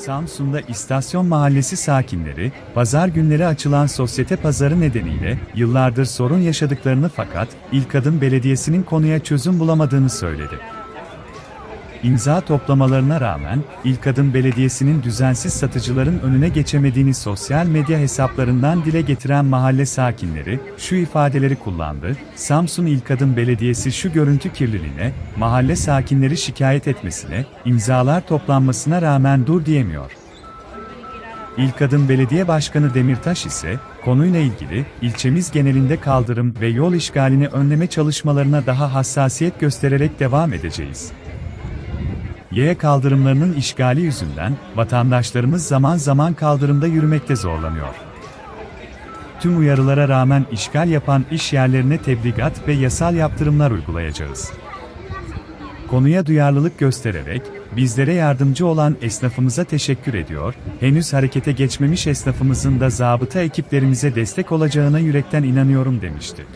Samsun'da İstasyon Mahallesi sakinleri, pazar günleri açılan sosyete pazarı nedeniyle yıllardır sorun yaşadıklarını fakat İlk Adım Belediyesi'nin konuya çözüm bulamadığını söyledi. İmza toplamalarına rağmen İlk Adım Belediyesi'nin düzensiz satıcıların önüne geçemediğini sosyal medya hesaplarından dile getiren mahalle sakinleri şu ifadeleri kullandı. Samsun İlk Adım Belediyesi şu görüntü kirliliğine, mahalle sakinleri şikayet etmesine, imzalar toplanmasına rağmen dur diyemiyor. İlk Adım Belediye Başkanı Demirtaş ise, konuyla ilgili, ilçemiz genelinde kaldırım ve yol işgalini önleme çalışmalarına daha hassasiyet göstererek devam edeceğiz. Yaya kaldırımlarının işgali yüzünden, vatandaşlarımız zaman zaman kaldırımda yürümekte zorlanıyor. Tüm uyarılara rağmen işgal yapan iş yerlerine tebligat ve yasal yaptırımlar uygulayacağız. Konuya duyarlılık göstererek, bizlere yardımcı olan esnafımıza teşekkür ediyor, henüz harekete geçmemiş esnafımızın da zabıta ekiplerimize destek olacağına yürekten inanıyorum demişti.